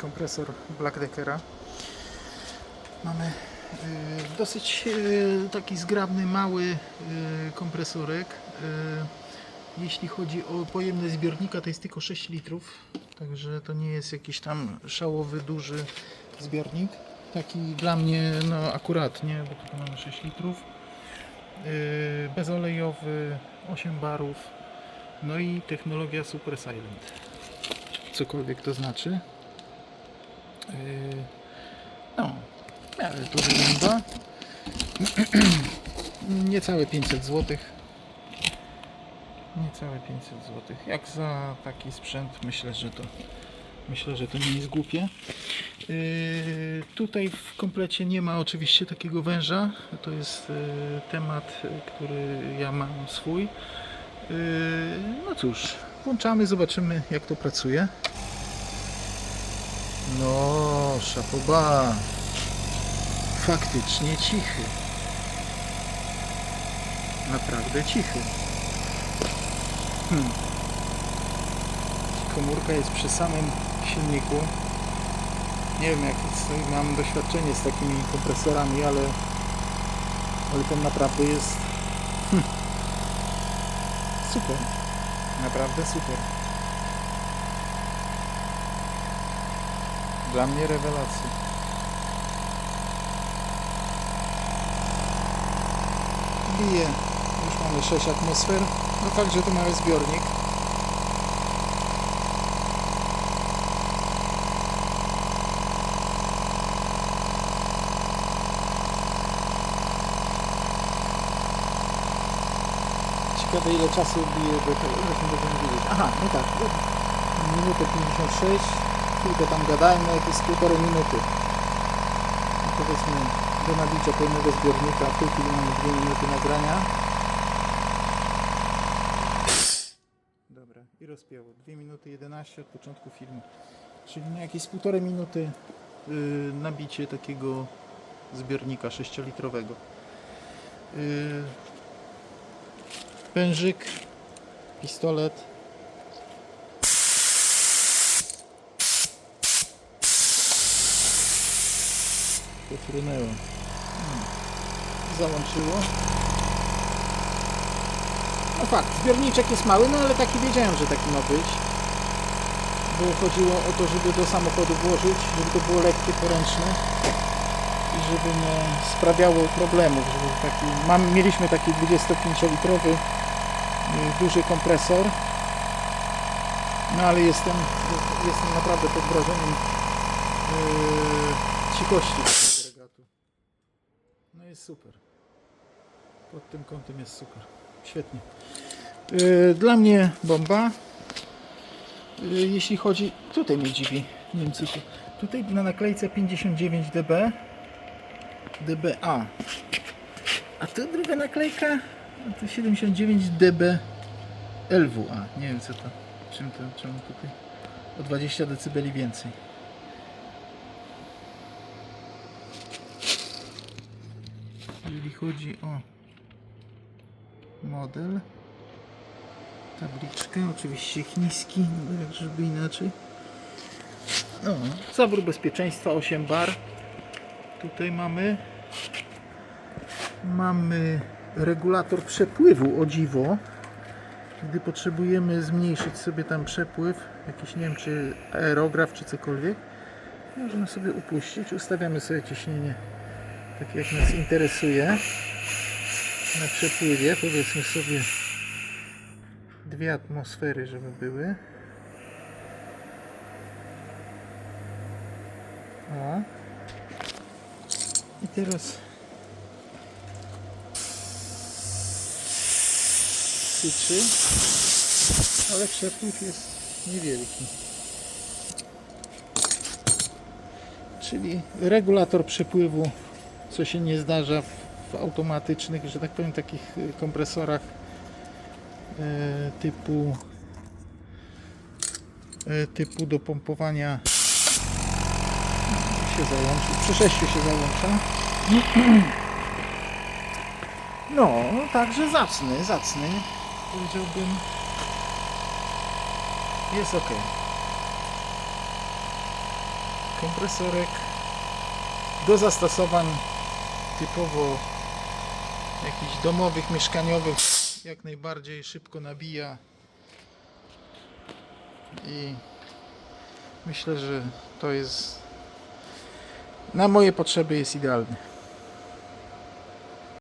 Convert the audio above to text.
kompresor Blackdeckera. Mamy y, dosyć y, taki zgrabny, mały y, kompresorek. Y, jeśli chodzi o pojemność zbiornika, to jest tylko 6 litrów, także to nie jest jakiś tam szałowy, duży zbiornik. Taki dla mnie no akuratnie, bo tutaj mamy 6 litrów. Y, bezolejowy, 8 barów, no i technologia Super Silent. Cokolwiek to znaczy. Yy, No, w miarę to wygląda. Niecałe 500 zł. Niecałe 500 zł. Jak za taki sprzęt myślę, że to myślę, że to nie jest głupie. Yy, tutaj w komplecie nie ma oczywiście takiego węża. To jest yy, temat, który ja mam swój. No cóż, włączamy, zobaczymy jak to pracuje. No, szapoba. Faktycznie cichy. Naprawdę cichy. Hmm. Komórka jest przy samym silniku. Nie wiem jak mam doświadczenie z takimi kompresorami, ale, ale ten naprawdę jest hmm. super. Naprawdę super. Dla mnie rewelacja. Bije. Już mamy 6 atmosfer. No także tu mamy zbiornik. Ciekawe ile czasu bije do tego, właśnie będziemy wiedzieć. Aha, no tak. Minutę 56 chwilkę tam gadałem, no jakieś półtorej minuty. No powiedzmy do nabicia pełnego zbiornika, w tej chwili mamy 2 minuty nagrania. Dobra, i rozpięło. 2 minuty 11 od początku filmu. Czyli na jakieś półtorej minuty yy, nabicie takiego zbiornika 6-litrowego. Yy, pężyk, pistolet, Pofrunęło. Hmm. Załączyło. No fakt, zbiorniczek jest mały, no ale taki wiedziałem, że taki ma być. Bo chodziło o to, żeby do samochodu włożyć, żeby to było lekkie, poręczne i żeby nie sprawiało problemów, żeby taki, mam, mieliśmy taki 25-litrowy y, duży kompresor no ale jestem, jestem naprawdę pod wrażeniem yy, cichości tego agregatu. No jest super. Pod tym kątem jest super. Świetnie. Yy, dla mnie bomba. Yy, jeśli chodzi... Tutaj mnie dziwi. Nie wiem co tu. Tutaj na naklejce 59 dB. dBA. A tu druga naklejka to 79 dB LWA. Nie wiem co to. Czym to, czemu tutaj? O 20 dB więcej. Jeżeli chodzi o model, tabliczkę, oczywiście chiński, no jak żeby inaczej. No, zabór bezpieczeństwa 8 bar. Tutaj mamy mamy regulator przepływu o dziwo gdy potrzebujemy zmniejszyć sobie tam przepływ, jakiś nie wiem czy aerograf czy cokolwiek, możemy sobie upuścić, ustawiamy sobie ciśnienie takie jak nas interesuje na przepływie, powiedzmy sobie dwie atmosfery, żeby były. O. I teraz syczy, ale przepływ jest niewielki. Czyli regulator przepływu, co się nie zdarza w, automatycznych, że tak powiem, takich y, kompresorach e, typu e, typu do pompowania się załączy, przy 6 się załącza. No, także zacny, zacny. Powiedziałbym, jest ok. kompresorek do zastosowań typowo jakichś domowych, mieszkaniowych jak najbardziej szybko nabija i myślę, że to jest na moje potrzeby jest idealny.